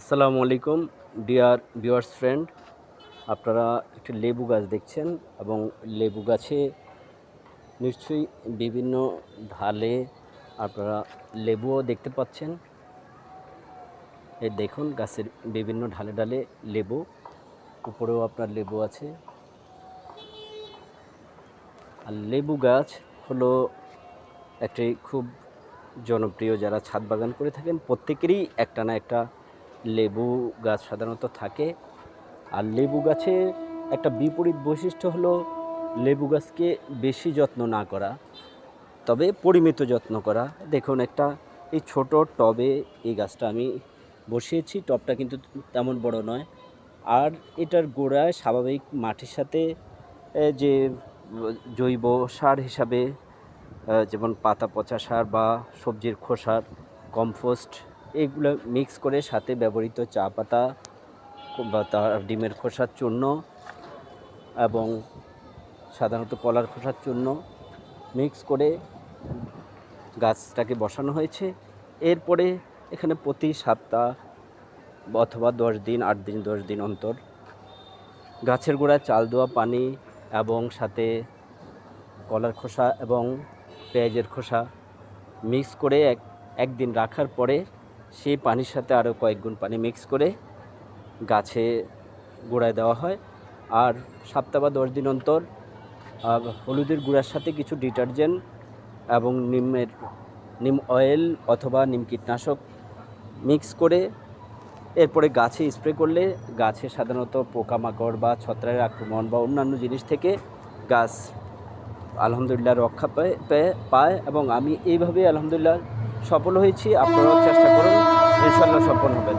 আসসালামু আলাইকুম, dear viewers friend. আপনারা একটি লেবু গাছ দেখছেন এবং লেবু গাছে নিশ্চয়ই বিভিন্ন ঢালে আপনারা লেবুও দেখতে পাচ্ছেন। এই দেখুন, গাছের বিভিন্ন ঢালে ঢালে লেবু, উপরেও আপনার লেবু আছে। আর লেবু গাছ হলো একটি খুব জনপ্রিয়, যারা ছাদ বাগান করে থাকেন, প্রত্যেকেরই একটা না একটা লেবু গাছ সাধারণত থাকে। আর লেবু গাছে একটা বিপরীত বৈশিষ্ট্য হলো লেবু গাছকে বেশি যত্ন না করা, তবে পরিমিত যত্ন করা। দেখুন, একটা এই ছোট টবে এই গাছটা আমি বসিয়েছি, টবটা কিন্তু তেমন বড় নয়। আর এটার গোড়ায় স্বাভাবিক মাটির সাথে যে, জৈব সার হিসাবে যেমন পাতা, পচা সার বা সবজির খোসার, কম্পোস্ট এগুলো মিক্স করে সাথে ব্যবহৃত চা পাতা বা তার ডিমের খোসার চূর্ণ এবং সাধারণত কলার খোসার চূর্ণ মিক্স করে গাছটাকে বসানো হয়েছে। এরপরে এখানে প্রতি সপ্তাহ অথবা দশ দিন, আট দিন, দশ দিন অন্তর গাছের গোড়ায় চাল দেওয়া পানি এবং সাথে কলার খোসা এবং পেঁয়াজের খোসা মিক্স করে এক, একদিন রাখার পরে সেই পানির সাথে আরও কয়েক গুণ পানি মিক্স করে গাছে গোড়ায় দেওয়া হয়। আর সপ্তাহ বা দশ দিন অন্তর হলুদের গুঁড়ার সাথে কিছু ডিটারজেন্ট এবং নিমের, নিম অয়েল অথবা নিম কীটনাশক মিক্স করে এরপরে গাছে স্প্রে করলে গাছে সাধারণত পোকামাকড় বা ছত্রাকের আক্রমণ বা অন্যান্য জিনিস থেকে গাছ আলহামদুলিল্লাহ রক্ষা পায়, পায়- এবং আমি এইভাবেই আলহামদুলিল্লাহ সফল হয়েছি আপনারাও চেষ্টা করুন ইনশাল্লাহ সফল হবেন।